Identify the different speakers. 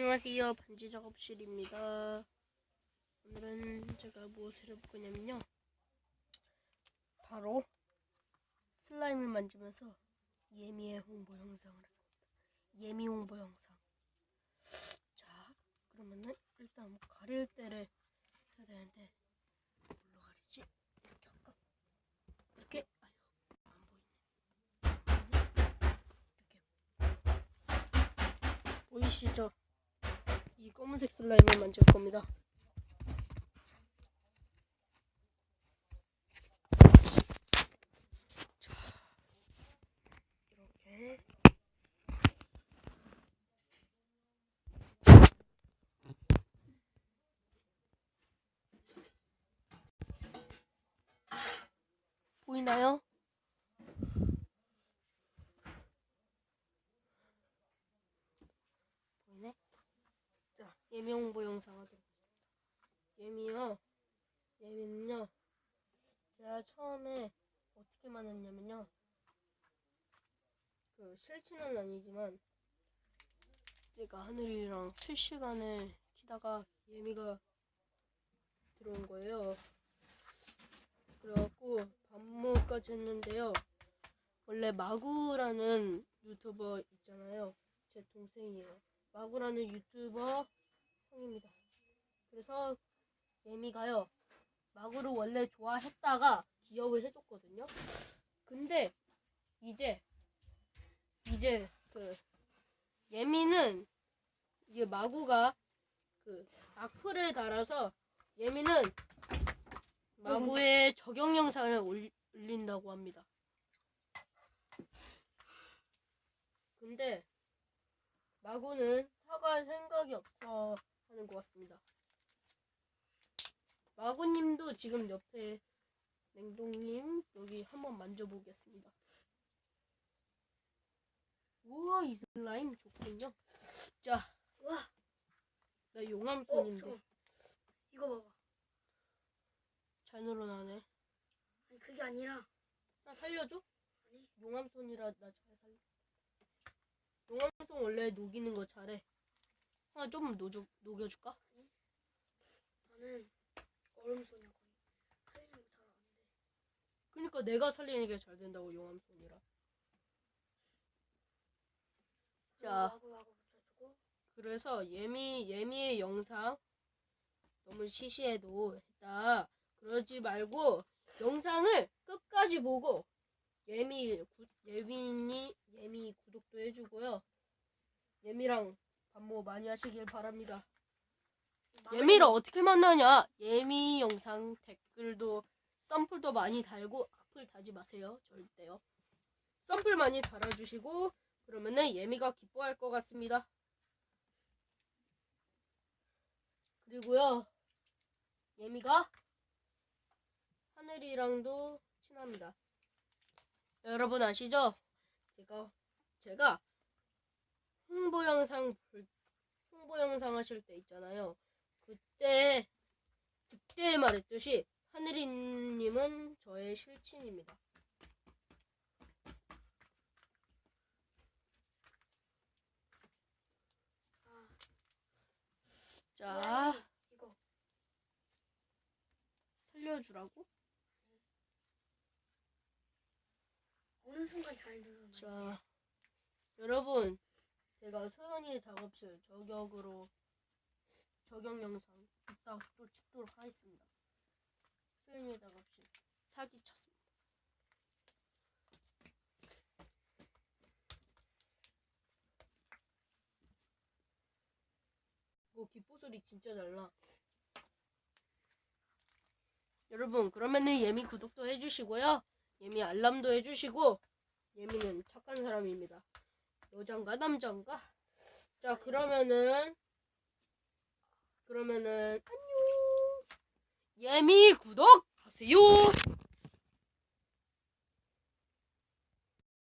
Speaker 1: 안녕하세요. 반지 작업실입니다. 오늘은 제가 무엇을 해볼 거냐면요. 바로 슬라임을 만지면서 예미의 홍보 영상을 할 겁니다. 예미 홍보 영상. 자, 그러면은 일단 뭐 가릴 때를 해야 되는데 뭘로 가리지? 이렇게 할까? 이렇게? 안 보이네. 이렇게. 보이시죠? 이 검은색 슬라임을 만질 겁니다. 자, 이렇게. 보이나요? 보이네? 자, 예미 홍보 영상 하도록 하겠습니다. 예미요. 예미는요. 제가 처음에 어떻게 만났냐면요. 그 실치는 아니지만 제가 하늘이랑 실시간을 키다가 예미가 들어온 거예요. 그래갖고 반모까지 했는데요. 원래 마구라는 유튜버 있잖아요. 제 동생이에요. 마구라는 유튜버 형입니다. 그래서 예미가요. 마구를 원래 좋아했다가 기업을 해줬거든요. 근데 이제 이제 그 예미는 이게 마구가 그 악플을 달아서 예미는 마구의 적용 영상을 올- 올린다고 합니다. 근데 마구는 사과할 생각이 없어 하는 것 같습니다. 마구님도 지금 옆에 냉동님 여기 한번 만져보겠습니다. 우와 이 슬라임 좋군요. 자,
Speaker 2: 와,
Speaker 1: 나 용암
Speaker 2: 어. 이거 봐봐.
Speaker 1: 잘 늘어나네.
Speaker 2: 아니 그게 아니라
Speaker 1: 나 살려줘?
Speaker 2: 아니.
Speaker 1: 용암 손이라 나 잘 살려. 용암 손 원래 녹이는 거 잘해. 아, 좀 녹여, 녹여줄까?
Speaker 2: 나는 얼음소냐 거의 살리는 거잘안 돼.
Speaker 1: 그러니까 내가 살리는 게 잘 된다고 용암 손이라. 자.
Speaker 2: 하고 하고 붙여주고
Speaker 1: 그래서 예미 예미의 영상 너무 시시해도 했다. 그러지 말고 영상을 끝까지 보고 예미 구, 예민이 예미 구독도 해주고요. 예미랑 반모 많이 하시길 바랍니다. 예미를 어떻게 만나냐? 예미 영상 댓글도 썸플도 많이 달고 악플 달지 마세요. 절대요. 썸플 많이 달아주시고 그러면은 예미가 기뻐할 것 같습니다. 그리고요, 예미가 하늘이랑도 친합니다. 여러분 아시죠? 제가 제가 홍보 영상 볼- 홍보 영상 하실 때 있잖아요. 그때 그때 말했듯이 하늘이님은 저의 실친입니다.
Speaker 2: 아,
Speaker 1: 자,
Speaker 2: 이거
Speaker 1: 살려주라고?
Speaker 2: 어느 순간 잘 늘어나.
Speaker 1: 자, 여러분, 제가 소연이의 작업실 저격으로 저격 영상 이따 또 찍도록 하겠습니다. 소연이의 작업실 사기 쳤습니다. 뭐 기포 소리 진짜 잘 나. 여러분, 그러면은 예미 구독도 해주시고요. 예미 알람도 해주시고 예미는 착한 사람입니다. 여잔가 남잔가? 자 그러면은 그러면은 안녕. 예미 구독하세요.